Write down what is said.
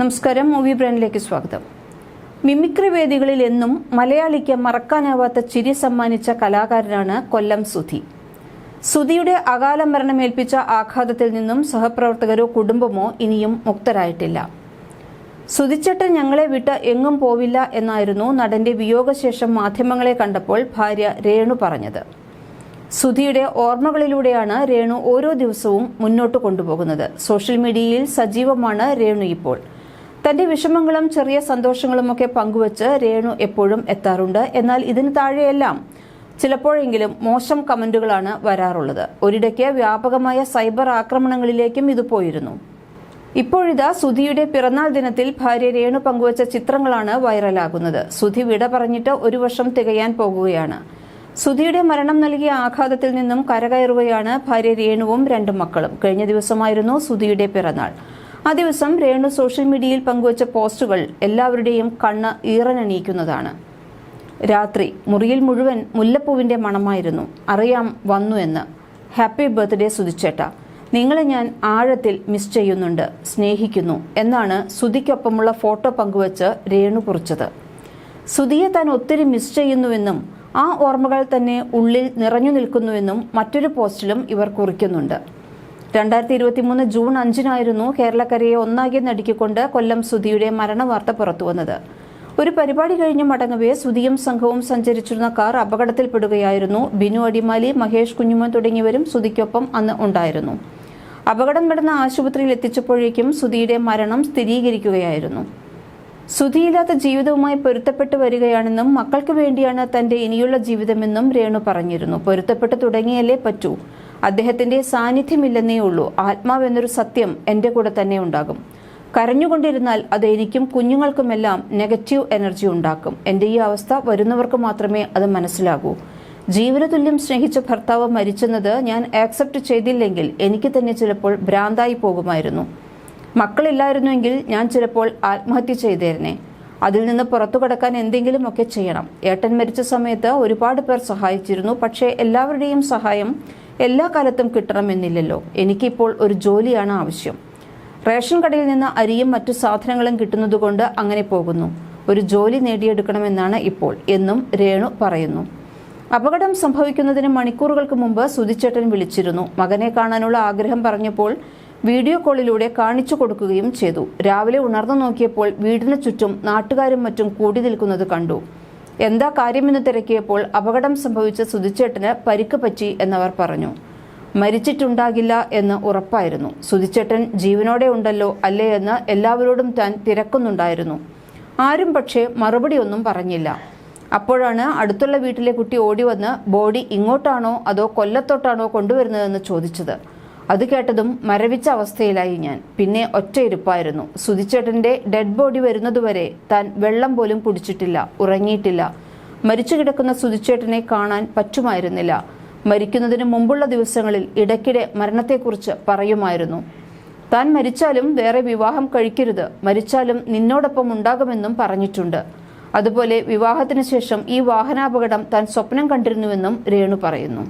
നമസ്കാരം മൂവി ബ്രാൻഡിലേക്ക് സ്വാഗതം. മിമിക്രി വേദികളിൽ എന്നും മലയാളിക്ക് മറക്കാനാവാത്ത ചിരി സമ്മാനിച്ച കലാകാരനാണ് കൊല്ലം സുധി. സുധിയുടെ അകാല മരണമേൽപ്പിച്ച ആഘാതത്തിൽ നിന്നും സഹപ്രവർത്തകരോ കുടുംബമോ ഇനിയും മുക്തരായിട്ടില്ല. സുധിച്ചേട്ടൻ ഞങ്ങളെ വിട്ട് എങ്ങും പോവില്ല എന്നായിരുന്നു നടന്റെ വിയോഗശേഷം മാധ്യമങ്ങളെ കണ്ടപ്പോൾ ഭാര്യ രേണു പറഞ്ഞത്. സുധിയുടെ ഓർമ്മകളിലൂടെയാണ് രേണു ഓരോ ദിവസവും മുന്നോട്ട് കൊണ്ടുപോകുന്നത്. സോഷ്യൽ മീഡിയയിൽ സജീവമാണ് രേണു ഇപ്പോൾ. തന്റെ വിഷമങ്ങളും ചെറിയ സന്തോഷങ്ങളുമൊക്കെ പങ്കുവച്ച് രേണു എപ്പോഴും എത്താറുണ്ട്. എന്നാൽ ഇതിന് താഴെയെല്ലാം ചിലപ്പോഴെങ്കിലും മോശം കമന്റുകളാണ് വരാറുള്ളത്. ഒരിടയ്ക്ക് വ്യാപകമായ സൈബർ ആക്രമണങ്ങളിലേക്കും ഇത് പോയിരുന്നു. ഇപ്പോഴിതാ സുധിയുടെ പിറന്നാൾ ദിനത്തിൽ ഭാര്യ രേണു പങ്കുവച്ച ചിത്രങ്ങളാണ് വൈറലാകുന്നത്. സുധി വിട പറഞ്ഞിട്ട് ഒരു വർഷം തികയാൻ പോകുകയാണ്. സുധിയുടെ മരണം നൽകിയ ആഘാതത്തിൽ നിന്നും കരകയറുകയാണ് ഭാര്യ രേണുവും രണ്ടു മക്കളും. കഴിഞ്ഞ ദിവസമായിരുന്നു സുധിയുടെ പിറന്നാൾ. ആ ദിവസം രേണു സോഷ്യൽ മീഡിയയിൽ പങ്കുവച്ച പോസ്റ്റുകൾ എല്ലാവരുടെയും കണ്ണ് ഈറനണിയിക്കുന്നതാണ്. രാത്രി മുറിയിൽ മുഴുവൻ മുല്ലപ്പൂവിന്റെ മണമായിരുന്നു. അറിയാം വന്നു എന്ന്. ഹാപ്പി ബർത്ത്ഡേ സുധിച്ചേട്ട. നിങ്ങളെ ഞാൻ ആഴത്തിൽ മിസ് ചെയ്യുന്നുണ്ട് സ്നേഹിക്കുന്നു എന്നാണ് സുധിക്കൊപ്പമുള്ള ഫോട്ടോ പങ്കുവച്ച് രേണു കുറിച്ചത്. സുധിയെ താൻ ഒത്തിരി മിസ് ചെയ്യുന്നുവെന്നും ആ ഓർമ്മകൾ തന്നെ ഉള്ളിൽ നിറഞ്ഞു നിൽക്കുന്നുവെന്നും മറ്റൊരു പോസ്റ്റിലും ഇവർ കുറിക്കുന്നുണ്ട്. രണ്ടായിരത്തി ഇരുപത്തി മൂന്ന് ജൂൺ അഞ്ചിനായിരുന്നു കേരളക്കരയെ ഒന്നാകെ നടുക്കിക്കൊണ്ട് കൊല്ലം സുധിയുടെ മരണവാർത്ത പുറത്തുവന്നത്. ഒരു പരിപാടി കഴിഞ്ഞ് മടങ്ങവേ സുധിയും സംഘവും സഞ്ചരിച്ചിരുന്ന കാർ അപകടത്തിൽപ്പെടുകയായിരുന്നു. ബിനു അടിമാലി മഹേഷ് കുഞ്ഞുമോൻ തുടങ്ങിയവരും സുധിക്കൊപ്പം അന്ന് ഉണ്ടായിരുന്നു. അപകടം നടന്ന ആശുപത്രിയിൽ എത്തിച്ചപ്പോഴേക്കും സുധിയുടെ മരണം സ്ഥിരീകരിക്കുകയായിരുന്നു. സുധിയില്ലാത്ത ജീവിതവുമായി പൊരുത്തപ്പെട്ടു വരികയാണെന്നും മക്കൾക്ക് വേണ്ടിയാണ് തന്റെ ഇനിയുള്ള ജീവിതമെന്നും രേണു പറഞ്ഞിരുന്നു. പൊരുത്തപ്പെട്ടു തുടങ്ങിയല്ലേ പറ്റൂ. അദ്ദേഹത്തിന്റെ സാന്നിധ്യമില്ലെന്നേ ഉള്ളൂ. ആത്മാവെന്നൊരു സത്യം എന്റെ കൂടെ തന്നെ ഉണ്ടാകും. കരഞ്ഞുകൊണ്ടിരുന്നാൽ അത് എനിക്കും കുഞ്ഞുങ്ങൾക്കുമെല്ലാം നെഗറ്റീവ് എനർജി ഉണ്ടാക്കും. എന്റെ ഈ അവസ്ഥ വരുന്നവർക്ക് മാത്രമേ അത് മനസ്സിലാകൂ. ജീവനതുല്യം സ്നേഹിച്ച ഭർത്താവ് മരിച്ചെന്നത് ഞാൻ ആക്സെപ്റ്റ് ചെയ്തില്ലെങ്കിൽ എനിക്ക് തന്നെ ചിലപ്പോൾ ഭ്രാന്തായി പോകുമായിരുന്നു. മക്കളില്ലായിരുന്നുവെങ്കിൽ ഞാൻ ചിലപ്പോൾ ആത്മഹത്യ ചെയ്തേരുന്നേ അതിൽ നിന്ന് പുറത്തു കടക്കാൻ എന്തെങ്കിലുമൊക്കെ ചെയ്യണം. ഏട്ടൻ മരിച്ച സമയത്ത് ഒരുപാട് പേർ സഹായിച്ചിരുന്നു. പക്ഷേ എല്ലാവരുടെയും സഹായം എല്ലാ കാലത്തും കിട്ടണമെന്നില്ലല്ലോ. എനിക്കിപ്പോൾ ഒരു ജോലിയാണ് ആവശ്യം. റേഷൻ കടയിൽ നിന്ന് അരിയും മറ്റു സാധനങ്ങളും കിട്ടുന്നതുകൊണ്ട് അങ്ങനെ പോകുന്നു. ഒരു ജോലി നേടിയെടുക്കണമെന്നാണ് ഇപ്പോൾ എന്നും രേണു പറയുന്നു. അപകടം സംഭവിക്കുന്നതിന് മണിക്കൂറുകൾക്ക് മുമ്പ് സുധിച്ചേട്ടൻ വിളിച്ചിരുന്നു. മകനെ കാണാനുള്ള ആഗ്രഹം പറഞ്ഞപ്പോൾ വീഡിയോ കോളിലൂടെ കാണിച്ചു കൊടുക്കുകയും ചെയ്തു. രാവിലെ ഉണർന്നു നോക്കിയപ്പോൾ വീടിന് ചുറ്റും നാട്ടുകാരും മറ്റും കൂടി നിൽക്കുന്നത് കണ്ടു. എന്താ കാര്യമെന്ന് തിരക്കിയപ്പോൾ അപകടം സംഭവിച്ച സുധിച്ചേട്ടന് പരിക്ക് പറ്റി എന്നവർ പറഞ്ഞു. മരിച്ചിട്ടുണ്ടാകില്ല എന്ന് ഉറപ്പായിരുന്നു. സുധിച്ചേട്ടൻ ജീവനോടെ ഉണ്ടല്ലോ അല്ലേ എന്ന് എല്ലാവരോടും താൻ തിരക്കുന്നുണ്ടായിരുന്നു. ആരും പക്ഷേ മറുപടിയൊന്നും പറഞ്ഞില്ല. അപ്പോഴാണ് അടുത്തുള്ള വീട്ടിലെ കുട്ടി ഓടിവന്ന് ബോഡി ഇങ്ങോട്ടാണോ അതോ കൊല്ലത്തോട്ടാണോ കൊണ്ടുവരുന്നതെന്ന് ചോദിച്ചത്. അത് കേട്ടതും മരവിച്ച അവസ്ഥയിലായി ഞാൻ. പിന്നെ ഒറ്റയിരുപ്പായിരുന്നു സുധിച്ചേട്ടന്റെ ഡെഡ് ബോഡി വരുന്നതുവരെ താൻ വെള്ളം പോലും കുടിച്ചിട്ടില്ല ഉറങ്ങിയിട്ടില്ല. മരിച്ചു കിടക്കുന്ന സുധിച്ചേട്ടനെ കാണാൻ പറ്റുമായിരുന്നില്ല. മരിക്കുന്നതിന് മുമ്പുള്ള ദിവസങ്ങളിൽ ഇടയ്ക്കിടെ മരണത്തെക്കുറിച്ച് പറയുമായിരുന്നു. താൻ മരിച്ചാലും വേറെ വിവാഹം കഴിക്കരുത്. മരിച്ചാലും നിന്നോടൊപ്പം ഉണ്ടാകുമെന്നും പറഞ്ഞിട്ടുണ്ട്. അതുപോലെ വിവാഹത്തിന് ശേഷം ഈ വാഹനാപകടം താൻ സ്വപ്നം കണ്ടിരുന്നുവെന്നും രേണു പറയുന്നു.